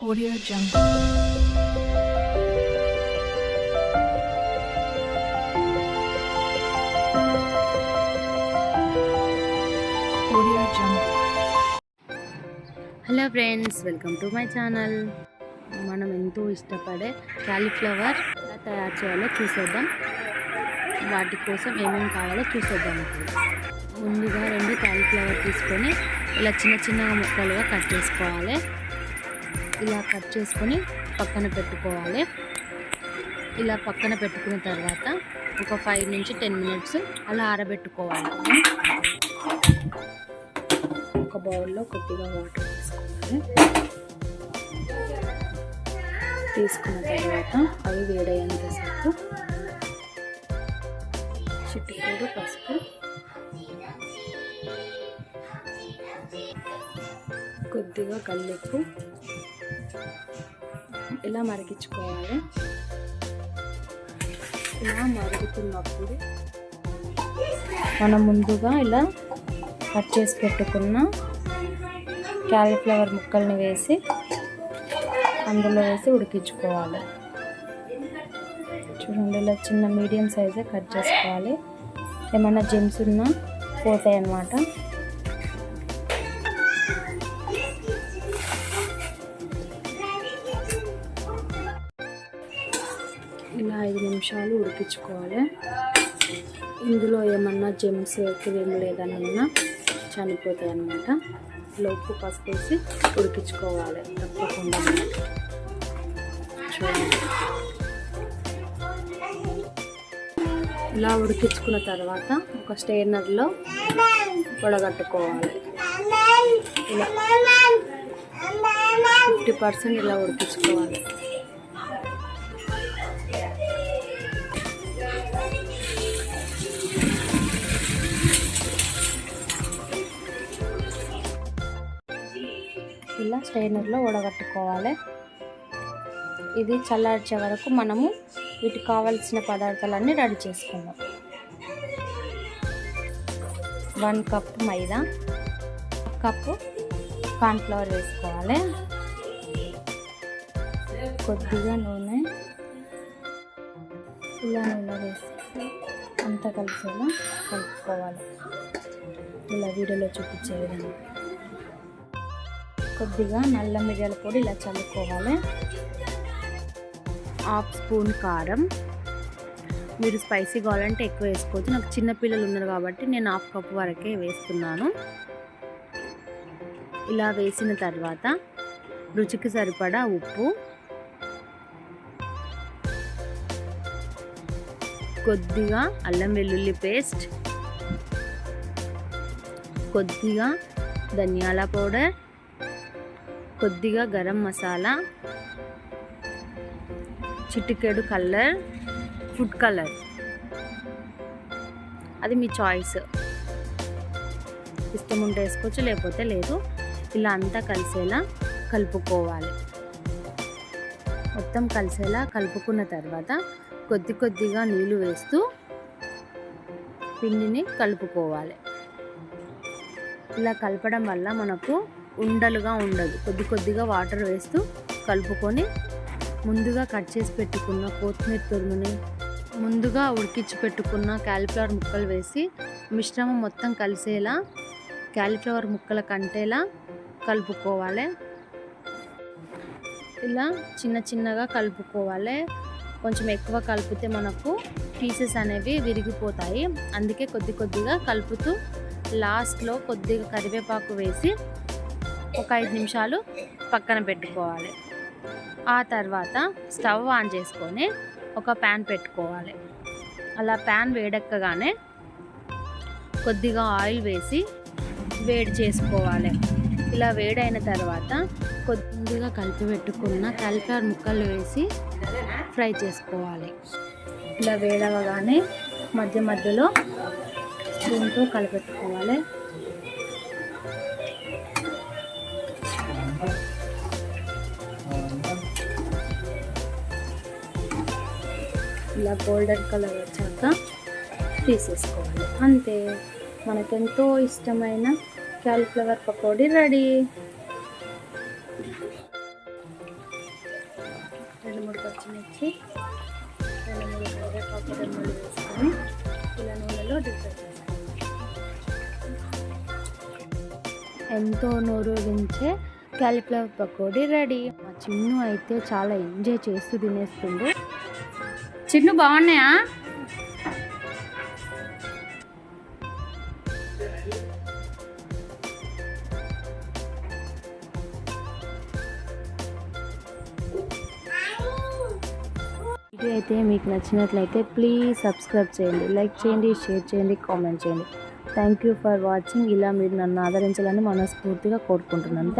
Audio Jungle. Audio Jungle. Hello friends welcome to my channel మనం ఎంతో ఇష్టపడే cauliflower ఎలా తయారు చేయాలో చూసేద్దాం వాటి కోసం ఏమేమి కావాలో చూసేద్దాం ఇప్పుడు ముందుగా రెండు క్యాలీఫ్లవర్ తీసుకొని ఇలా చిన్న చిన్న ముక్కలుగా కట్ చేసుకోవాలి ఇలా కట్ చేసుకొని పక్కన పెట్టుకోవాలి. ఇలా పక్కన పెట్టుకున్న తర్వాత ఒక ఫైవ్ నుంచి టెన్ మినిట్స్ అలా ఆరబెట్టుకోవాలి. ఒక బౌల్లో కొద్దిగా వాటర్ తీసుకోవాలి తీసుకున్న తర్వాత అవి వేడయ్యేంతసేపు చిట్టుకూరు పసుపు కొద్దిగా కల్లుప్పు ఇలా మరిగించుకోవాలి. ఇలా మరుగుతున్నప్పుడు మనం ముందుగా ఇలా కట్ చేసి పెట్టుకున్న క్యాలీఫ్లవర్ ముక్కల్ని వేసి అందులో వేసి ఉడికించుకోవాలి. చూడండి ఇలా చిన్న మీడియం సైజే కట్ చేసుకోవాలి. ఏమైనా జెమ్స్ ఉన్నా పోతాయి అన్నమాట నిమిషాలు ఉడికించుకోవాలి. ఇందులో ఏమన్నా జెమ్స్ ఏం లేదన్నా చనిపోతాయి అన్నమాట. లోపు పసుపు వేసి ఉడికించుకోవాలి తప్పకుండా. చూడండి. ఇలా ఉడికించుకున్న తర్వాత ఒక స్టైనర్లో వడగట్టుకోవాలి ఇలా ఫిఫ్టీ పర్సెంట్ ఇలా ఉడికించుకోవాలి. ఇలా స్టైనర్లో ఉడగట్టుకోవాలి ఇది చల్లార్చే వరకు మనము వీటికి కావాల్సిన పదార్థాలన్నీ రెడీ చేసుకుందాం. One cup maida cup cornflour వేసుకోవాలి. కొద్దిగా నూనె ఇలా నూనె వేసి అంతా కలిసేలా కలుపుకోవాలి. ఇలా వీడియోలో చూపించే విధంగా. కొద్దిగా నల్ల మిరియాల పొడి ఇలా చల్లుకోవాలి. హాఫ్ స్పూన్ కారం. మీరు స్పైసీ కావాలంటే ఎక్కువ వేసుకోవచ్చు. నాకు చిన్న పిల్లలు ఉన్నారు కాబట్టి నేను హాఫ్ కప్ వరకే వేస్తున్నాను. ఇలా వేసిన తర్వాత రుచికి సరిపడా ఉప్పు. కొద్దిగా అల్లం వెల్లుల్లి పేస్ట్. కొద్దిగా ధనియాల పౌడర్. కొద్దిగా గరం మసాలా చిటికెడు కలర్ ఫుడ్ కలర్. అది మీ చాయిస్. ఇష్టం ఉంటే వేసుకోవచ్చు లేకపోతే లేదు. ఇలా అంతా కలిసేలా కలుపుకోవాలి. మొత్తం కలిసేలా కలుపుకున్న తర్వాత కొద్ది కొద్దిగా నీళ్ళు వేస్తూ పిండిని కలుపుకోవాలి. ఇలా కలపడం వల్ల మనకు ఉండలుగా ఉండదు. కొద్ది కొద్దిగా వాటర్ వేస్తూ కలుపుకొని ముందుగా కట్ చేసి పెట్టుకున్న కొత్తిమీర తురుముని ముందుగా ఉడికించి పెట్టుకున్న క్యాలిఫ్లవర్ ముక్కలు వేసి మిశ్రమం మొత్తం కలిసేలా క్యాలిఫ్లవర్ ముక్కల కంటేలా కలుపుకోవాలి. ఇలా చిన్న చిన్నగా కలుపుకోవాలి. కొంచెం ఎక్కువ కలిపితే మనకు పీసెస్ అనేవి విరిగిపోతాయి. అందుకే కొద్ది కొద్దిగా కలుపుతూ లాస్ట్లో కొద్దిగా కరివేపాకు వేసి ఒక ఐదు నిమిషాలు పక్కన పెట్టుకోవాలి. ఆ తర్వాత స్టవ్ ఆన్ చేసుకొని ఒక ప్యాన్ పెట్టుకోవాలి. అలా ప్యాన్ వేడెక్కగానే కొద్దిగా ఆయిల్ వేసి వేడి చేసుకోవాలి. ఇలా వేడైన తర్వాత కొద్దిగా కలిపి పెట్టుకున్న కాలిఫ్లవర్ ముక్కలు వేసి ఫ్రై చేసుకోవాలి. ఇలా వేడవగానే మధ్య మధ్యలో స్పూన్తో కలిపెట్టుకోవాలి. ఇలా గోల్డెన్ కలర్ వచ్చాక తీసేసుకోవాలి. అంతే. మనకెంతో ఇష్టమైన క్యాలీఫ్లవర్ పకోడీ రెడీ. రెండు మూడు పచ్చిమిర్చి రెండు మూడు కరివేపాకు రెండు మూడు వేసుకొని ఇలా నూనెలో డీప్ ఫ్రై చేసుకోవాలి ఎంతో నూరూరించే క్యాలీఫ్లవర్ పకోడీ రెడీ. మా చిన్ను అయితే చాలా ఎంజాయ్ చేస్తూ తినేస్తుంది చిన్ను బాగున్నాయా? వీడియో అయితే మీకు నచ్చినట్లయితే ప్లీజ్ సబ్స్క్రైబ్ చేయండి లైక్ చేయండి షేర్ చేయండి కామెంట్ చేయండి. థ్యాంక్ యూ ఫర్ వాచింగ్ ఇలా మీరు నన్ను ఆదరించాలని మనస్ఫూర్తిగా కోరుకుంటున్నాను.